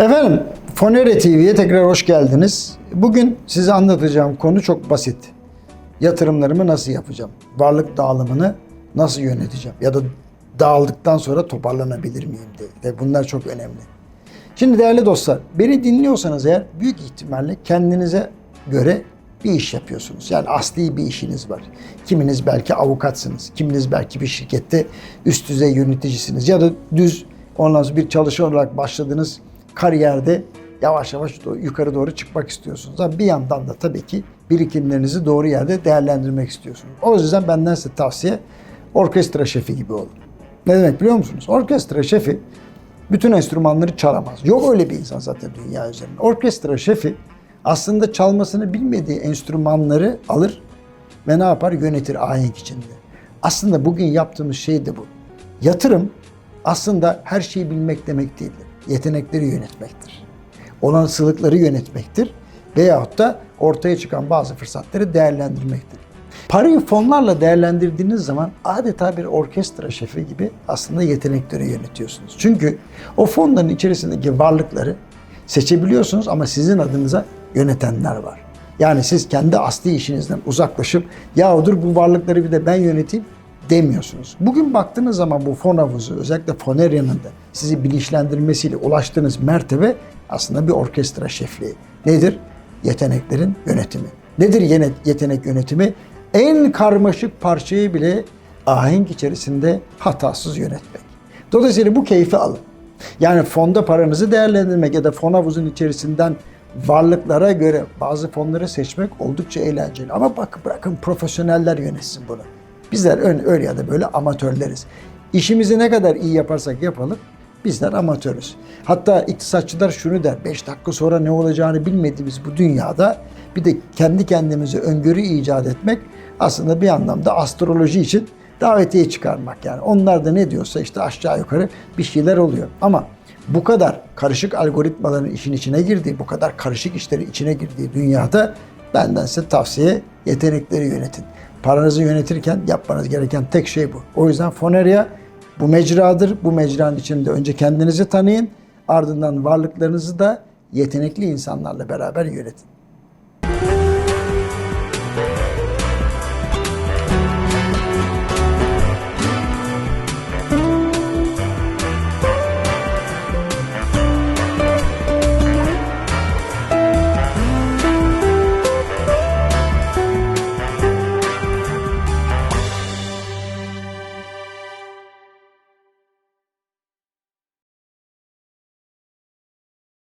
Efendim, Fonere TV'ye tekrar hoş geldiniz. Bugün size anlatacağım konu çok basit. Yatırımlarımı nasıl yapacağım? Varlık dağılımını nasıl yöneteceğim? Ya da dağıldıktan sonra toparlanabilir miyim diye. Ve bunlar çok önemli. Şimdi değerli dostlar, beni dinliyorsanız eğer büyük ihtimalle kendinize göre bir iş yapıyorsunuz. Yani asli bir işiniz var. Kiminiz belki avukatsınız, kiminiz belki bir şirkette üst düzey yöneticisiniz ya da düz ondan sonra bir çalışan olarak başladığınız kariyerde yavaş yavaş yukarı doğru çıkmak istiyorsunuz. Ama bir yandan da tabii ki birikimlerinizi doğru yerde değerlendirmek istiyorsunuz. O yüzden benden size tavsiye orkestra şefi gibi olun. Ne demek biliyor musunuz? Orkestra şefi bütün enstrümanları çalamaz. Yok öyle bir insan zaten dünya üzerinde. Orkestra şefi aslında çalmasını bilmediği enstrümanları alır ve ne yapar? Yönetir ahenk içinde. Aslında bugün yaptığımız şey de bu. Yatırım aslında her şeyi bilmek demek değildir. Yetenekleri yönetmektir. Olasılıkları yönetmektir. Veyahut da ortaya çıkan bazı fırsatları değerlendirmektir. Parayı fonlarla değerlendirdiğiniz zaman adeta bir orkestra şefi gibi aslında yetenekleri yönetiyorsunuz. Çünkü o fonların içerisindeki varlıkları seçebiliyorsunuz ama sizin adınıza yönetenler var. Yani siz kendi asli işinizden uzaklaşıp ya dur bu varlıkları bir de ben yöneteyim demiyorsunuz. Bugün baktığınız zaman bu fon havuzu özellikle Foneria'nın da sizi bilinçlendirmesiyle ulaştığınız mertebe aslında bir orkestra şefliği. Nedir? Yeteneklerin yönetimi. Nedir yetenek yönetimi? En karmaşık parçayı bile ahenk içerisinde hatasız yönetmek. Dolayısıyla bu keyfi alın. Yani fonda paranızı değerlendirmek ya da fon havuzun içerisinden varlıklara göre bazı fonları seçmek oldukça eğlenceli. Ama bak bırakın profesyoneller yönetsin bunu. Bizler öyle ya da böyle amatörleriz. İşimizi ne kadar iyi yaparsak yapalım bizler amatörüz. Hatta iktisatçılar şunu der. 5 dakika sonra ne olacağını bilmediğimiz bu dünyada bir de kendi kendimize öngörü icat etmek aslında bir anlamda astroloji için davetiye çıkarmak yani. Onlar da ne diyorsa işte aşağı yukarı bir şeyler oluyor. Ama bu kadar karışık algoritmaların işin içine girdiği, bu kadar karışık işlerin içine girdiği dünyada benden size tavsiye yetenekleri yönetin. Paranızı yönetirken yapmanız gereken tek şey bu. O yüzden Foneria bu mecradır. Bu mecranın içinde önce kendinizi tanıyın, ardından varlıklarınızı da yetenekli insanlarla beraber yönetin.